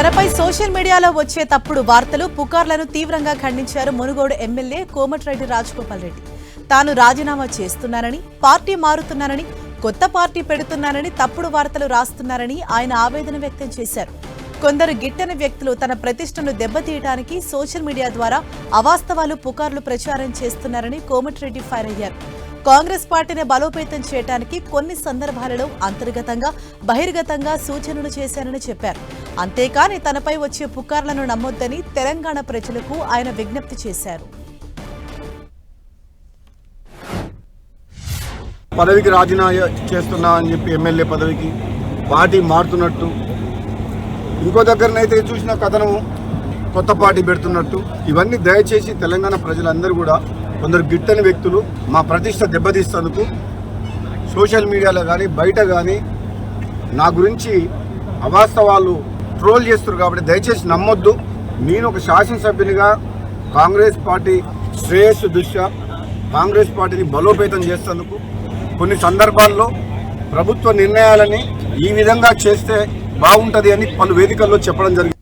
తనపై సోషల్ మీడియాలో వచ్చే తప్పుడు వార్తలు పుకార్లను తీవ్రంగా ఖండించారు మునుగోడు ఎమ్మెల్యే కోమటిరెడ్డి రాజగోపాల్ రెడ్డి. తాను రాజీనామా చేస్తున్నానని పార్టీ మారుతున్నానని కొత్త పార్టీ పెడుతున్నానని తప్పుడు వార్తలు రాస్తున్నారని ఆయన ఆవేదన వ్యక్తం చేశారు. కొందరు గిట్టని వ్యక్తులు తన ప్రతిష్టను దెబ్బతీయడానికి సోషల్ మీడియా ద్వారా అవాస్తవాలు పుకార్లు ప్రచారం చేస్తున్నారని కోమటిరెడ్డి ఫైర్ అయ్యారు. కాంగ్రెస్ పార్టీని బలోపేతం చేయడానికి కొన్ని సందర్భాలలో అంతర్గతంగా బహిర్గతంగా సూచనలు చేశానని చెప్పారు. అంతేకాని తనపై వచ్చే పుకార్లను నమ్మొద్దని తెలంగాణ ప్రజలకు ఆయన విజ్ఞప్తి చేశారు. పదవికి రాజీనామా చేస్తున్నా అని చెప్పి ఎమ్మెల్యే పదవికి పార్టీ మారుతున్నట్టు ఇంకో దగ్గరనైతే చూసిన కథనం కొత్త పార్టీ పెడుతున్నట్టు ఇవన్నీ దయచేసి తెలంగాణ ప్రజలందరూ కూడా కొందరు గిట్టని వ్యక్తులు మా ప్రతిష్ట దెబ్బతీస్తందుకు సోషల్ మీడియాలో కానీ బయట కానీ నా గురించి అవాస్తవాలు ట్రోల్ చేస్తారు కాబట్టి దయచేసి నమ్మొద్దు. నేను ఒక శాసనసభ్యునిగా కాంగ్రెస్ పార్టీ శ్రేయస్సు దృష్ట్యా కాంగ్రెస్ పార్టీని బలోపేతం చేసేందుకు కొన్ని సందర్భాల్లో ప్రభుత్వ నిర్ణయాలని ఈ విధంగా చేస్తే బాగుంటుంది అని పలు వేదికల్లో చెప్పడం జరిగింది.